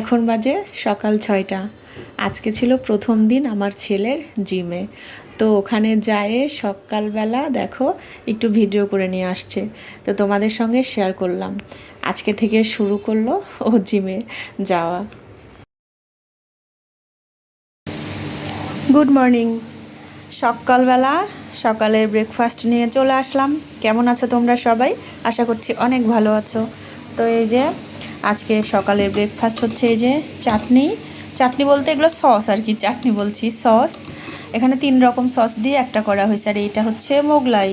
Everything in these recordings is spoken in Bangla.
এখন বাজে সকাল ছয়টা। আজকে ছিল প্রথম দিন আমার ছেলের জিমে। তো ওখানে যায় সকালবেলা দেখো একটু ভিডিও করে নিয়ে আসছে। তো তোমাদের সঙ্গে শেয়ার করলাম। আজকে থেকে শুরু করল ও জিমে যাওয়া। গুড মর্নিং সকালবেলা সকালের ব্রেকফাস্ট নিয়ে চলে আসলাম। কেমন আছো তোমরা সবাই? আশা করছি অনেক ভালো আছো। তো এই যে আজকে সকালের ব্রেকফাস্ট হচ্ছে এই যে চাটনি। চাটনি বলতে এগুলো সস আর কি, চাটনি বলছি সস এখানে তিন রকম সস দিয়ে একটা করা হয়েছে আর এইটা হচ্ছে মোগলাই।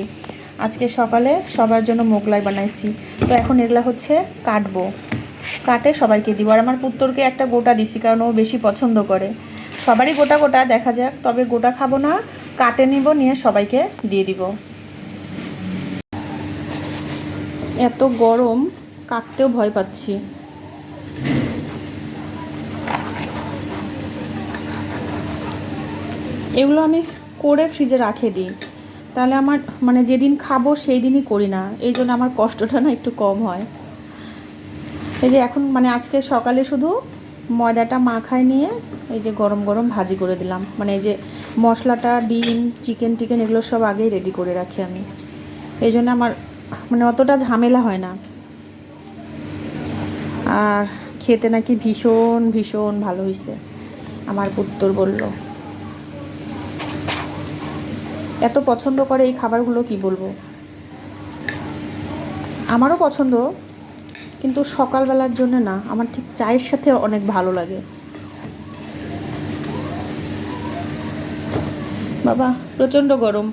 আজকে সকালে সবার জন্য মোগলাই বানাইছি। তো এখন এগুলা হচ্ছে কাটবো। কাটে সবাইকে দিব। আর আমার পুত্তরকে একটা গোটা দিছি কারণ ও বেশি পছন্দ করে। সবারই গোটা গোটা দেখা যাক, তবে গোটা খাব না, কাটে নিব, নিয়ে সবাইকে দিয়ে দিব। এত গরম, কাটতেও ভয় পাচ্ছি। এগুলো আমি করে ফ্রিজে রাখে দিই। তাহলে আমার মানে যেদিন খাব সেই দিনই করি না। এই জন্য আমার কষ্টটা না একটু কম হয়। এই যে এখন মানে আজকে সকালে শুধু ময়দাটা মাখায় নিয়ে এই যে গরম গরম ভাজি করে দিলাম। মানে এই যে মশলাটা, ডিম, চিকেন টিকেন এগুলো সব আগেই রেডি করে রাখি আমি। এই জন্য আমার মানে অতটা ঝামেলা হয় না। আর খেতে নাকি ভীষণ ভীষণ ভালো হয়েছে আমার পুত্তর বলল। এত পছন্দ করে এই খাবারগুলো কি বলব? আমারও পছন্দ, কিন্তু সকালবেলার জন্য না। আমার ঠিক চায়ের সাথে অনেক ভালো লাগে। বাবা, প্রচণ্ড গরম।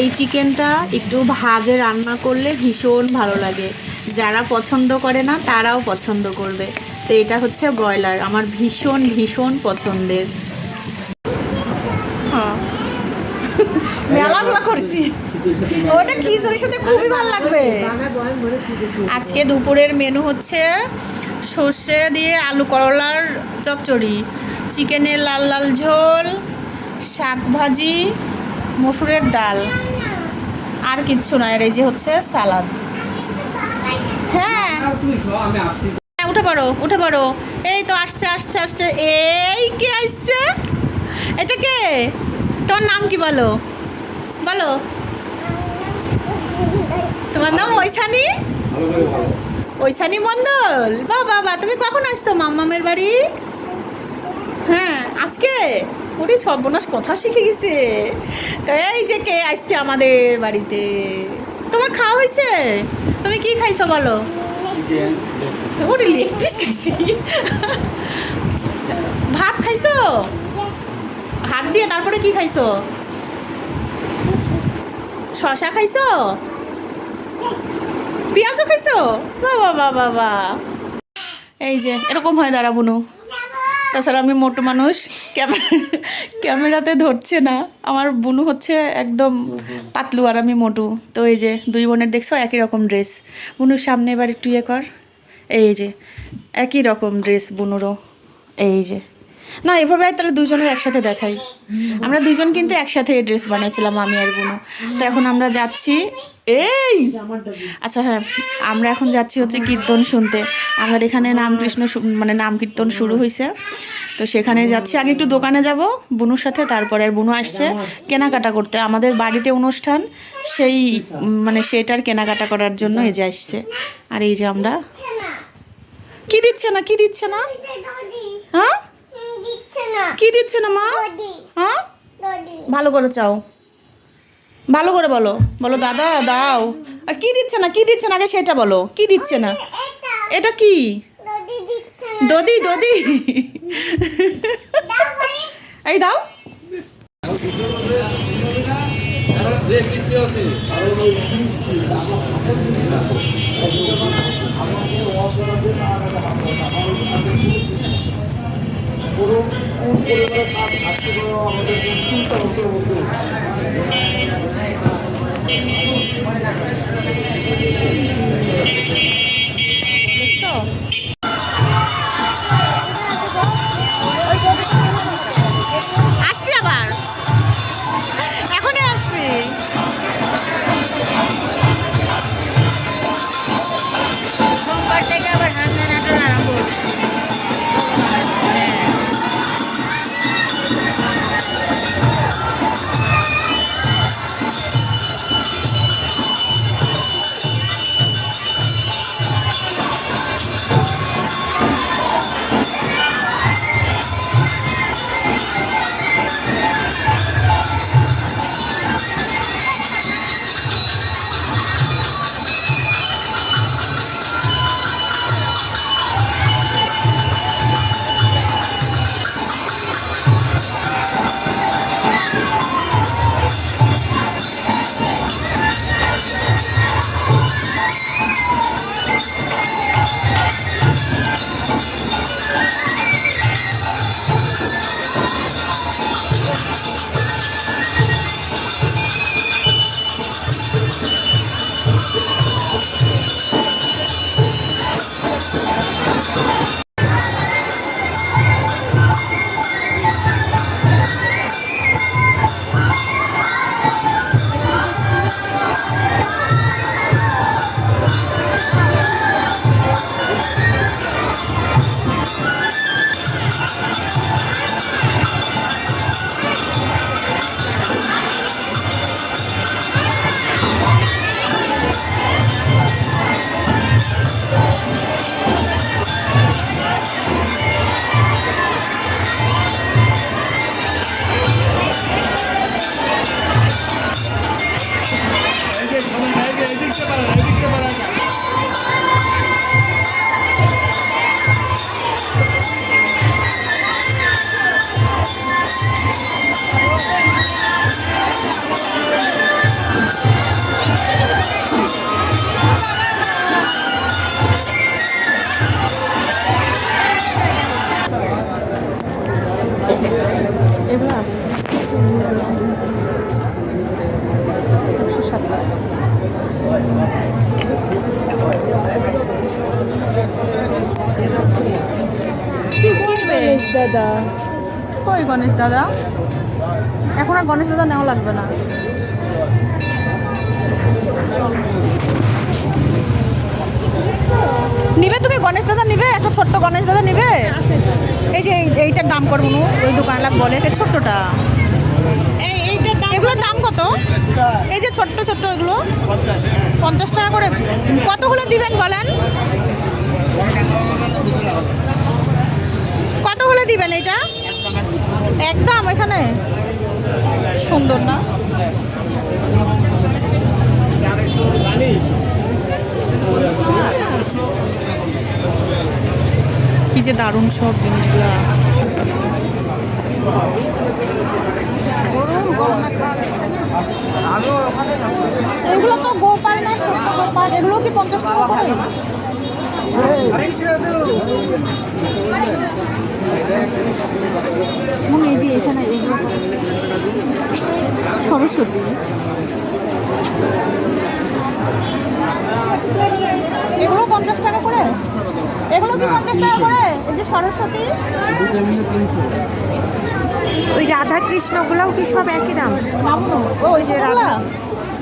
এই চিকেনটা একটু ভাজে রান্না করলে ভীষণ ভালো লাগে। যারা পছন্দ করে না, তারাও পছন্দ করবে। তো এটা হচ্ছে ব্রয়লার। আমার ভীষণ ভীষণ পছন্দের। হ্যাঁ। মেলাগুলা করছি। ওটা খিচুড়ির সাথে খুবই ভালো লাগবে। আজকে দুপুরের মেনু হচ্ছে সর্ষে দিয়ে আলু করলার চচ্চড়ি চিকেনের লাল লাল ঝোল শাক ভাজি মসুরের ডাল। আর কিচ্ছু না আর এই যে হচ্ছে সালাদ। হ্যাঁ। হ্যাঁ, উঠে পড়ো উঠে পড়ো। এই তো আসছে আসছে আসছে। এই কে আসছে? এটা কে? তোমার নাম কি বলো? বলো। তোমার নাম ঐশানি? ঐশানি মন্ডল বা বাবা তুমি কখন আসছো মাম্মামের বাড়ি? হ্যাঁ আজকে? ওরে সর্বনাশ কথা শিখে গেছে। তো এই যে কে আসছে আমাদের বাড়িতে? তোমার খাওয়া হয়েছে? তুমি কি খাইছো বলো? ওরে লেগ পিস খাইছি। ভাত খাইছো? হাত দিয়ে তারপরে কি খাইছো? শশা খাইছো? পেঁয়াজও খাইছো? বাবা বাবা বাবা এই যে, এরকম হয় দাঁড়া বুনু। তাছাড়া আমি মোটো মানুষ, ক্যামেরা ক্যামেরাতে ধরছে না। আমার বুনু হচ্ছে একদম পাতলু আর আমি মোটু। তো এই যে, দুই বোনের দেখছ, একই রকম ড্রেস বুনুর সামনে এবার একটু ইয়ে কর। এই যে, একই রকম ড্রেস বুনুরও। এই যে। না, এভাবে তাহলে দুজনের একসাথে দেখাই। আমরা দুজন কিন্তু একসাথে ড্রেস বানাইছিলাম, আমি আর বুনু। তো এখন আমরা যাচ্ছি, এই! আচ্ছা হ্যাঁ আমরা এখন যাচ্ছি হচ্ছে কীর্তন শুনতে। আমাদের এখানে নাম কৃষ্ণ মানে নাম কীর্তন শুরু হয়েছে তো সেখানে যাচ্ছি, আগে একটু দোকানে যাব বুনুর সাথে, তারপরে আর বুনু আসছে কেনাকাটা করতে। আমাদের বাড়িতে অনুষ্ঠান, সেই মানে সেটার কেনাকাটা করার জন্য এই যে আসছে। আর এই যে আমরা। কি দিচ্ছে না, কি দিচ্ছে না? হ্যাঁ? কি দিচ্ছে না মা? হ্যাঁ? ভালো করে চাও। ভালো করে বলো। বলো দাদা দাও। আর কি দিচ্ছে না? কি দিচ্ছে না? আগে সেটা বলো। কি দিচ্ছে না? এটা। কি? দদি দদি এই দাও। দেখছ এগুলো? একশো সাত গণেশ দাদা। কই গণেশ দাদা? এখন আর গণেশ দাদা নেওয়া লাগবে না। গণেশ দাদা নিবে? একটা ছোট্ট গণেশ দাদা নিবে? এই যে এই- এইটার দাম করব ওই দোকানলা বলে এটা ছোট্টটা। এই এইটার এগুলোর দাম কত? এই যে ছোট্ট ছোট্ট এগুলো। পঞ্চাশ টাকা করে। কতগুলো দিবেন বলেন? কত হলে দিবেন এটা একদম এখানে। সুন্দর না? কি যে দারুণ সব জিনিসগুলা। এগুলো তো গোপাল না ছোট্ট গোপাল। এগুলো কি পঞ্চাশ টাকা করে? এই যে এখানে সরস্বতী। এগুলো পঞ্চাশ টাকা করে? এগুলো কি পঞ্চাশ টাকা করে? সরস্বতী? ওই রাধা কৃষ্ণগুলোও কি সব একই দাম? ও ওই যে রাধা।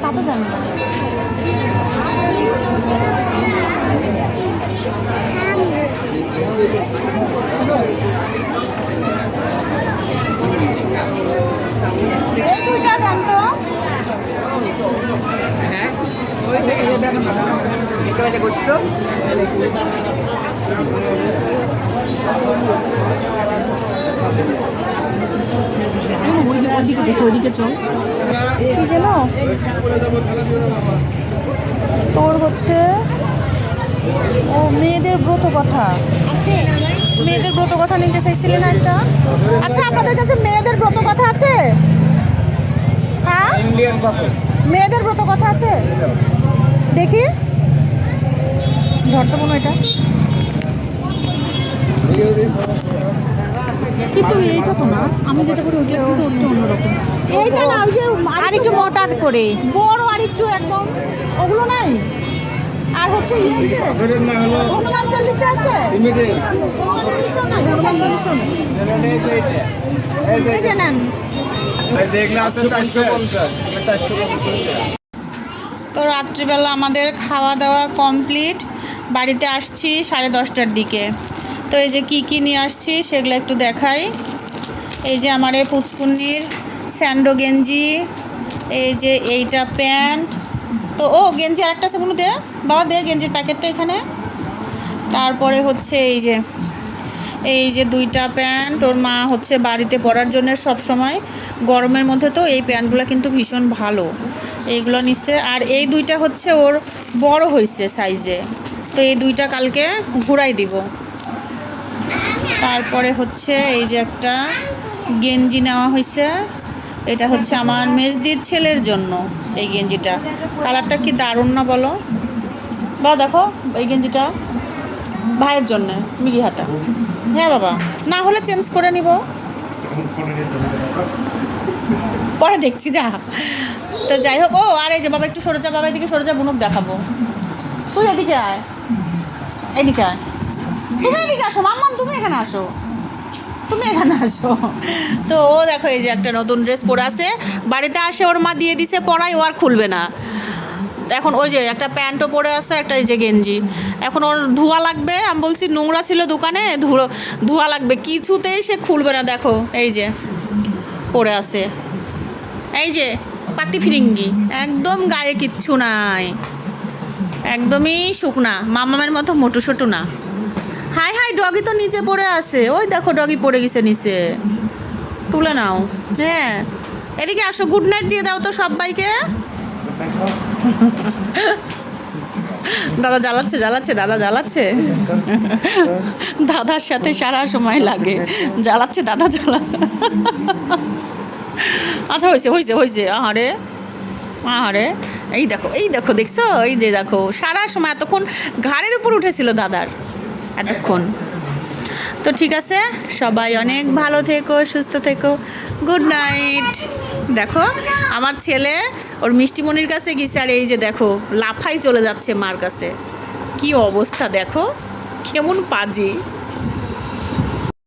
তা তো জানি ওদিকে দেখো ওদিকে চল। কি যেন? তোর হচ্ছে, ও, মেয়েদের ব্রত কথা। মেয়েদের ব্রত কথা নিতে চাইছিলেন একটা? আচ্ছা আপনাদের কাছে মেয়েদের ব্রত কথা আছে? হ্যাঁ? মেয়েদের ব্রত কথা আছে? দেখি। ধরতে মনে এটা। কিন্তু এইটা তো না আমি যেটা করি ওইটা একটু অন্যরকম। এইটা না ওই যে আর একটু মোটা করে। বড় আর একটু একদম ওগুলো নাই? আর হচ্ছে ইয়ে আছে? হনুমান চল্লিশা আছে? হনুমান চল্লিশাও নাই? হনুমান চল্লিশাও নাই। এই যে নেন। তো রাত্রিবেলা আমাদের খাওয়া দাওয়া কমপ্লিট। বাড়িতে আসছি সাড়ে দশটার দিকে। তো এই যে কি কি নিয়ে আসছি সেগুলো একটু দেখাই। এই যে আমার এই পুচকুন্নির স্যান্ডো গেঞ্জি, এই যে এইটা প্যান্ট। তো ও গেঞ্জি আরেকটা আছে কোনো দে, বাবা দে গেঞ্জির প্যাকেটটা এখানে। তারপরে হচ্ছে এই যে এই যে দুইটা প্যান্ট, ওর মা হচ্ছে বাড়িতে পরার জন্য সব সময়। গরমের মধ্যে তো এই প্যান্টগুলো কিন্তু ভীষণ ভালো। এইগুলো নিচ্ছে। আর এই দুইটা হচ্ছে ওর বড় হয়েছে সাইজে তো এই দুইটা কালকে ঘুরাই দিব। তারপরে হচ্ছে এই যে একটা গেঞ্জি নেওয়া হয়েছে এটা হচ্ছে আমার মেজদির ছেলের জন্য এই গেঞ্জিটা। কালারটা কি দারুণ না বলো? বা দেখো, এই গেঞ্জিটা ভাইয়ের জন্য, মিগি হাতা। হ্যাঁ বাবা, না হলে চেঞ্জ করে নিব। পরে দেখছি, যা। তো যাই হোক, ও, আর এই যে বাবা একটু সরে যা, বাবা এদিকে সরে যা, বুনুক দেখাবো। তুই এদিকে আয়। এদিকে আয়। তুমি এদিকে আসো, মাম্মাম, তুমি এখানে আসো। তুমি এখানে আসো। তো ও দেখো, এই যে একটা নতুন ড্রেস পরে আছে। বাড়িতে আসে, ওর মা দিয়ে দিছে পরাই ও আর খুলবে না। এখন ওই যে একটা প্যান্টও পরে আছে, একটা এই যে গেঞ্জি। এখন ওর ধোয়া লাগবে, আমি বলছি, নোংরা ছিল দোকানে, ধুলো, ধোয়া লাগবে। কিছুতেই সে খুলবে না, দেখো, এই যে পরে আছে। এই যে পাতি ফিরিঙ্গি, একদম গায়ে কিচ্ছু নাই। একদমই শুকনা মামামের মতো মোটু না। হাই হাই ডগি তো নিচে পড়ে আছে। ওই দেখো ডগি পড়ে গেছে নিচে। তুলে নাও। হ্যাঁ। এদিকে আসো গুড নাইট দিয়ে দাও তো সবাইকে। দাদা জ্বালাচ্ছে জ্বালাচ্ছে, দাদা জ্বালাচ্ছে। দাদার সাথে সারা সময় লাগে। জ্বালাচ্ছে, দাদা জ্বালা আচ্ছা হয়েছে হয়েছে হয়েছে। আহারে আহারে। এই দেখো এই দেখো, দেখছ? এই যে দেখো, সারা সময় এতক্ষণ ঘাড়ের উপর উঠেছিল দাদার। এতক্ষণ। তো ঠিক আছে, সবাই অনেক ভালো থেকো, সুস্থ থেকো। গুড নাইট দেখো, আমার ছেলে ওর মিষ্টিমণির কাছে গেছে, আর এই যে দেখো, লাফাই চলে যাচ্ছে মার কাছে। কি অবস্থা দেখো, কেমন পাজি।